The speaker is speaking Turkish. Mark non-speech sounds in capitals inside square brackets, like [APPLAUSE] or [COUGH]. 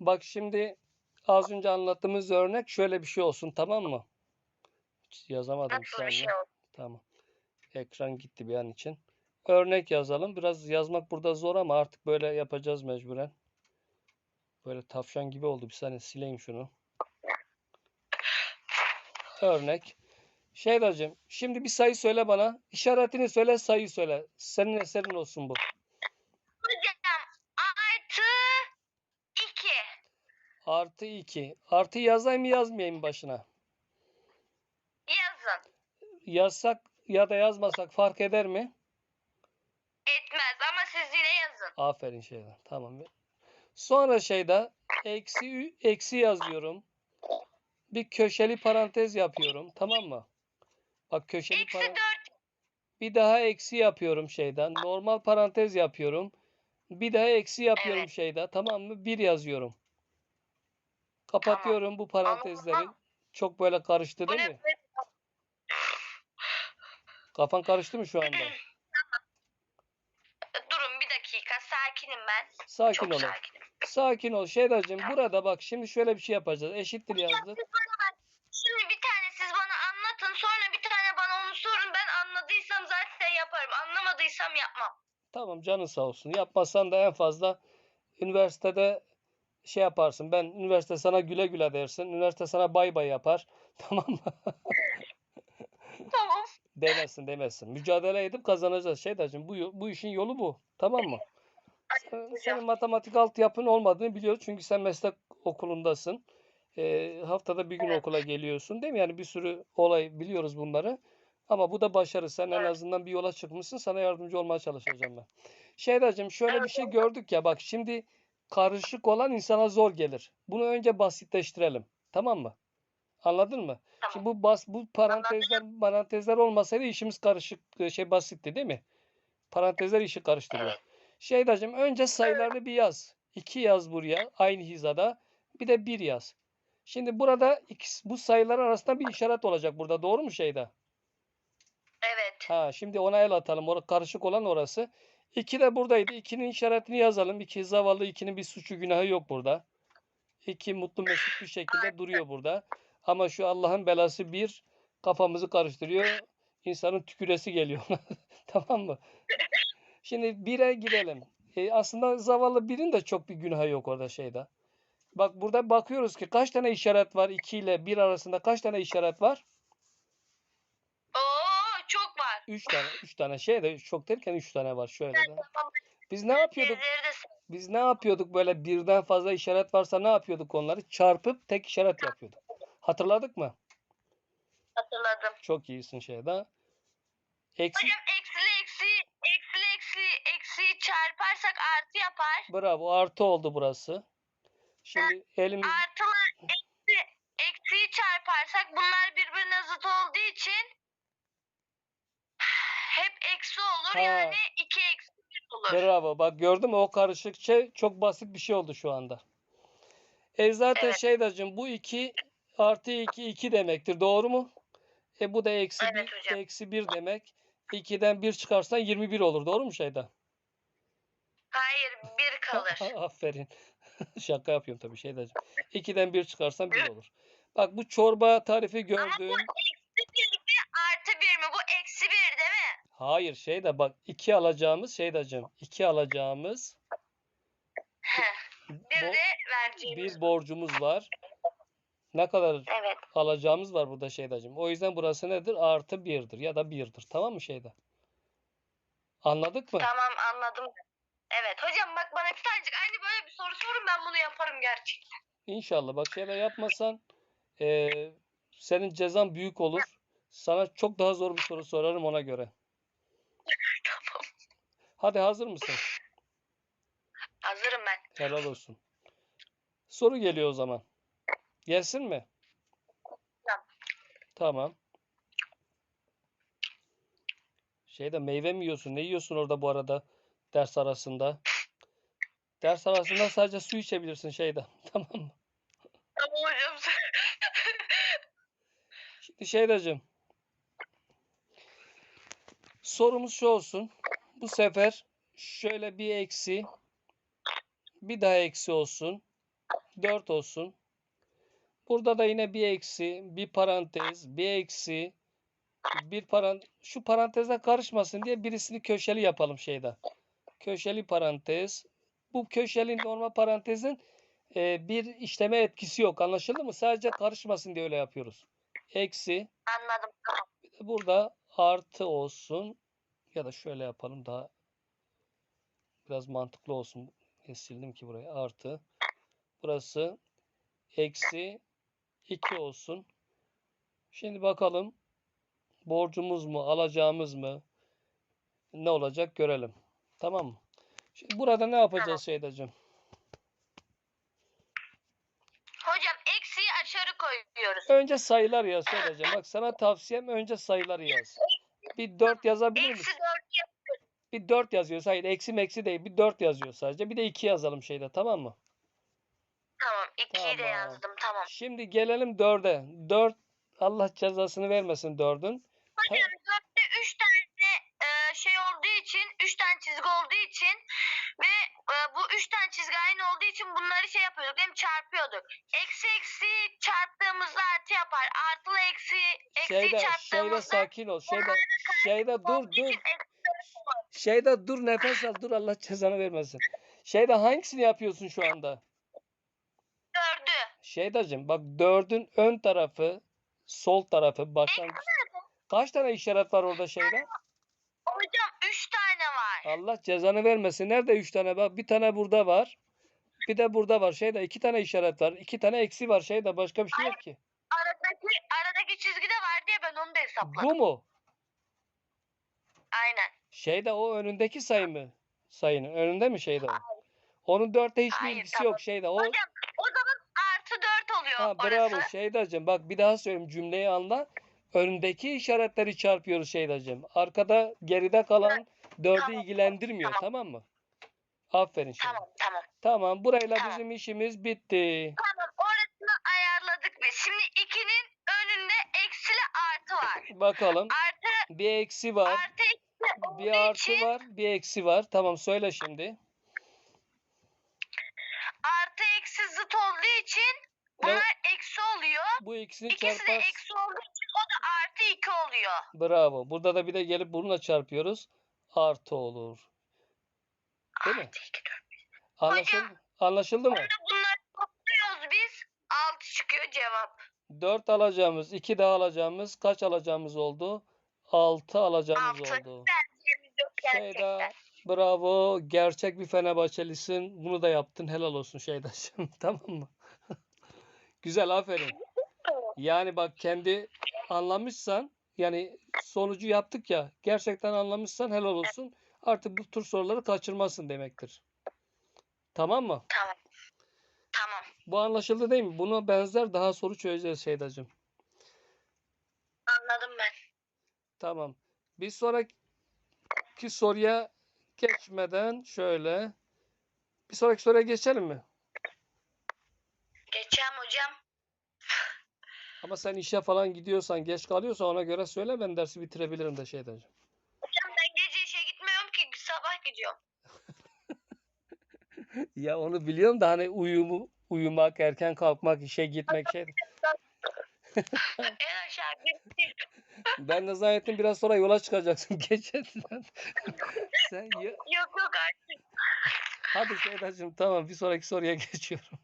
Bak şimdi az önce anlattığımız örnek şöyle bir şey olsun tamam mı? Hiç yazamadım bir şey? Tamam. Ekran gitti bir an için. Örnek yazalım. Biraz yazmak burada zor ama artık böyle yapacağız mecburen. Böyle tavşan gibi oldu. Bir saniye sileyim şunu. Örnek. Şeydacığım, şimdi bir sayı söyle bana. İşaretini söyle, sayıyı söyle. Senin eserin olsun bu. Hocam artı 2. Artı 2. Artı yazayım mı yazmayayım başına? Yazın. Yazsak ya da yazmasak fark eder mi? Etmez ama siz yine yazın. Aferin şeyden. Tamam. Sonra şeyde eksi eksi yazıyorum. Bir köşeli parantez yapıyorum. Tamam mı? Bak köşeli Eksi parantez. 4. Bir daha eksi yapıyorum şeyden. Normal parantez yapıyorum. Bir daha eksi yapıyorum Evet. şeyde. Tamam mı? Bir yazıyorum. Kapatıyorum bu parantezleri. Ama- Çok böyle karıştı değil mi? Kafan karıştı mı şu anda? [CLEARS THROAT] Durun bir dakika. Sakinim ben. Sakin Çok sakinim. Sakin ol. Şeydacığım burada bak şimdi şöyle bir şey yapacağız. Eşittir yazdık. Şimdi bir tane siz bana anlatın. Sonra bir tane bana onu sorun. Ben anladıysam zaten yaparım. Anlamadıysam yapmam. Tamam canın sağ olsun. Yapmazsan da en fazla üniversitede şey yaparsın. Ben üniversite sana güle güle dersin. Üniversite sana bay bay yapar. [LAUGHS] Tamam mı? Tamam. Demezsin demezsin. Mücadele edip kazanacağız. Şeydacığım bu, bu işin yolu bu. Tamam mı? Sen- Senin matematik altyapın olmadığını biliyoruz. Çünkü sen meslek okulundasın. Ee, haftada bir gün Evet. okula geliyorsun değil mi? Yani bir sürü olay biliyoruz bunları. Ama bu da başarı. Sen en Evet. azından bir yola çıkmışsın. Sana yardımcı olmaya çalışacağım ben. Şeydacığım şöyle bir şey gördük ya bak şimdi karışık olan insana zor gelir. Bunu önce basitleştirelim. Tamam mı? Anladın mı? Tamam. Şimdi bu bas bu parantezler parantezler olmasaydı işimiz karışık e, şey basitti değil mi? Parantezler işi karıştırıyor. Evet. Şeydacığım önce sayıları bir yaz. 2 yaz buraya aynı hizada. Bir de 1 yaz. Şimdi burada ikisi, bu sayılar arasında bir işaret olacak burada. Doğru mu Şeyda? Evet. Ha şimdi ona el atalım. Orada karışık olan orası. 2 de buradaydı. 2'nin işaretini yazalım. 2 zavallı 2'nin bir suçu günahı yok burada. 2 mutlu mesut bir şekilde duruyor burada. Ama şu Allah'ın belası bir kafamızı karıştırıyor. İnsanın tüküresi geliyor. [LAUGHS] Tamam mı? Şimdi 1'e gidelim. E, aslında zavallı birin de çok bir günahı yok orada şeyde. Bak burada bakıyoruz ki kaç tane işaret var 2 ile 1 arasında kaç tane işaret var? 3 tane. 3 tane şey de çok derken 3 tane var şöyle de. Biz ne yapıyorduk? Biz ne yapıyorduk böyle birden fazla işaret varsa ne yapıyorduk onları? Çarpıp tek işaret yapıyorduk. Hatırladık mı? hatırladım. Çok iyisin şeyde. Eksi Hocam eksili eksi eksili eksi eksi çarparsak artı yapar. bravo artı oldu burası. Şimdi elimiz Artılı eksi eksiyi çarparsak bunlar birbirine zıt olduğu için hep eksi olur. Ha. Yani iki eksi bir olur. bravo. Bak gördün mü o karışık şey çok basit bir şey oldu şu anda. E zaten Evet. Şeydacığım bu 2 artı 2 2 demektir. Doğru mu? E bu da eksi Evet 1 hocam. eksi 1 demek. 2'den 1 çıkarsan 21 olur. Doğru mu Şeyda? Hayır bir kalır. [LAUGHS] Aferin. [LAUGHS] Şaka yapıyorum tabii Şeydacığım. 2'den 1 çıkarsan 1 olur. Bak bu çorba tarifi Ama gördüğün bu eksi bir mi artı bir mi? Bu eksi bir değil mi? Hayır şey de bak 2 alacağımız Şeydacığım. 2 alacağımız Heh. Bir bo- de vereceğimiz. bir borcumuz var. Ne kadar Evet. alacağımız var burada Şeydacığım. O yüzden burası nedir? Artı 1'dir ya da 1'dir. Tamam mı Şeyda? Anladık mı? Tamam anladım. Evet hocam bak bana bir tanecik aynı böyle bir soru sorun ben bunu yaparım gerçekten. İnşallah. Bak şeyler yapmasan eee, senin cezan büyük olur. Sana çok daha zor bir soru sorarım ona göre. Hadi hazır mısın? Hazırım ben. Helal olsun. Soru geliyor o zaman. Gelsin mi? Tamam. Tamam. Şeyde meyve mi yiyorsun? Ne yiyorsun orada bu arada ders arasında? Ders arasında sadece su içebilirsin şeyde. [LAUGHS] Tamam mı? Tamam hocam. Şimdi Şeydacığım. Sorumuz şu olsun. Bu sefer şöyle bir eksi bir daha eksi olsun. 4 olsun. Burada da yine bir eksi, bir parantez, bir eksi, bir parantez. Şu paranteze karışmasın diye birisini köşeli yapalım şeyde. Köşeli parantez. Bu köşeli normal parantezin e, bir işleme etkisi yok. Anlaşıldı mı? Sadece karışmasın diye öyle yapıyoruz. Eksi. Anladım. Tamam. Burada artı olsun. Ya da şöyle yapalım daha biraz mantıklı olsun. E, sildim ki burayı. Artı. Burası eksi 2 olsun. Şimdi bakalım borcumuz mu, alacağımız mı? Ne olacak görelim. Tamam mı? Şimdi burada ne yapacağız Şeydacığım? Hocam eksiği aşağı koyuyoruz. Önce sayılar yaz Şeydacığım. Bak sana tavsiyem önce sayıları yaz. Bir 4 yazabilir Eksi misin? 4 yap. Bir 4 yazıyoruz. Hayır eksi meksi değil. Bir 4 yazıyor sadece. Bir de 2 yazalım şeyde tamam mı? Tamam. 2'yi de Tamam. yazdım. Tamam. Şimdi gelelim 4'e. 4 Allah cezasını vermesin 4'ün. Hocam 4'te 3 tane e, şey olduğu için 3 tane çizgi olduğu için ve e, bu 3 tane çizgi aynı olduğu için bunları şey yapıyorduk mi? Çarpıyorduk. Eksi eksi çarptığımızda artı yapar. Artılı eksi eksiyi Şeyde, şeyde çarptığımızda sakin ol. Şeyde, şeyde dur dur. Şeyde dur nefes al. Dur Allah cezanı vermesin. Şeyde hangisini yapıyorsun şu anda? Dördü. Şeydacığım bak 4'ün ön tarafı, sol tarafı, başlangıç. Kaç tane işaret var orada şeyde? Hocam 3 tane var. Allah cezanı vermesin. Nerede 3 tane? Bak bir tane burada var. Bir de burada var. Şeyde iki tane işaret var. iki tane eksi var. Şeyde başka bir şey yok ki. Aradaki aradaki çizgi de var diye ben onu da hesapladım. Bu mu? Aynen. Şeyde o önündeki sayı mı? Sayının önünde mi şeyde o? Onun dörtte hiçbir Hayır, ilgisi tamam. yok şeyde. O Hocam o zaman artı 4 oluyor ha bravo orası. Şeydacığım. Bak bir daha söyleyeyim cümleyi anla. Önündeki işaretleri çarpıyoruz Şeydacığım. Arkada geride kalan dördü Tamam, ilgilendirmiyor. tamam. Tamam mı? Aferin Şeyda. Tamam tamam. Tamam. Burayla Tamam. bizim işimiz bitti. Tamam orasını ayarladık biz. Şimdi 2'nin önünde eksili artı var. Bakalım. Artı Bir eksi var. artı Bir artı için var. Bir eksi var. Tamam söyle şimdi. artı eksi zıt olduğu için bunlar eksi oluyor. Bu ikisini İkisi de çarpar. eksi olduğu için o da artı 2 oluyor. Bravo. Burada da bir de gelip bununla çarpıyoruz. Artı olur. Değil mi? Artı 2 4. Anlaşıldı, anlaşıldı mı? Sonra bunları topluyoruz biz. 6 çıkıyor cevap. 4 alacağımız, 2 daha alacağımız, kaç alacağımız oldu? 6 alacağımız Altı. oldu. Şeyda, bravo. Gerçek bir Fenerbahçelisin. Bunu da yaptın. Helal olsun Şeydacığım. [LAUGHS] Tamam mı? Güzel, aferin. Yani bak kendi anlamışsan, yani sonucu yaptık ya, gerçekten anlamışsan helal olsun. Artık bu tür soruları kaçırmazsın demektir. Tamam mı? Tamam. Tamam. Bu anlaşıldı değil mi? Buna benzer daha soru çözeceğiz Şeydacığım. Anladım ben. Tamam. Bir sonraki soruya geçmeden şöyle. Bir sonraki soruya geçelim mi? Geçeceğim hocam. Ama sen işe falan gidiyorsan, geç kalıyorsan ona göre söyle ben dersi bitirebilirim de Şeydacığım. Hocam ben gece işe gitmiyorum ki sabah gidiyorum. [LAUGHS] Ya onu biliyorum da hani uyumu, uyumak, erken kalkmak, işe gitmek şey. [LAUGHS] en aşağı. Ben de zannettim biraz sonra yola çıkacaksın [LAUGHS] geceden. Sen ya... Yok yok artık. Hadi Şeydacığım tamam bir sonraki soruya [LAUGHS] geçiyorum.